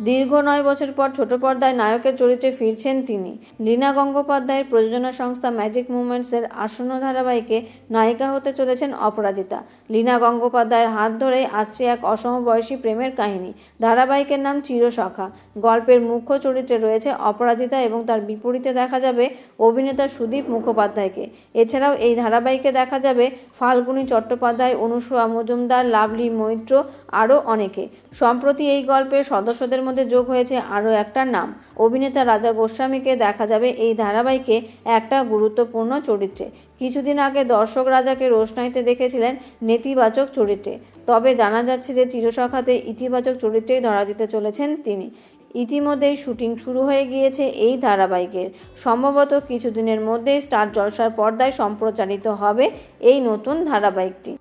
দীর্ঘ নয় বছর পর ছোট পর্দায় নায়কের চরিত্রে ফিরছেন তিনি। লীনা গঙ্গোপাধ্যায়ের প্রযোজনা সংস্থা ম্যাজিক মুভমেন্টসের আসন্ন ধারাবাহিকে নায়িকা হতে চলেছেন অপরাজিতা। লীনা গঙ্গোপাধ্যায়ের হাত ধরেই আসছে এক অসমবয়সী প্রেমের কাহিনী। ধারাবাহিকের নাম চিরসখা গল্পের মুখ্য চরিত্রে রয়েছে অপরাজিতা এবং তার বিপরীতে দেখা যাবে অভিনেতা সুদীপ মুখোপাধ্যায়কে। এছাড়াও এই ধারাবাহিকে দেখা যাবে ফাল্গুনী চট্টোপাধ্যায়, অনুসূয়া মজুমদার, লাভলি মৈত্র, আরও অনেকে। সম্প্রতি এই গল্পের সদস্যদের মধ্যে যোগ হয়েছে আরও একটা নাম। অভিনেতা রাজা গোস্বামীকে দেখা যাবে এই ধারাবাহিকে একটা গুরুত্বপূর্ণ চরিত্রে। কিছুদিন আগে দর্শক রাজাকে রোশনাইতে দেখেছিলেন নেতিবাচক চরিত্রে। তবে জানা যাচ্ছে যে চিরসখাতে ইতিবাচক চরিত্রেই ধরা দিতে চলেছেন তিনি। ইতিমধ্যেই শুটিং শুরু হয়ে গিয়েছে এই ধারাবাহিকের। সম্ভবত কিছুদিনের মধ্যেই স্টার জলসার পর্দায় সম্প্রচারিত হবে এই নতুন ধারাবাহিকটি।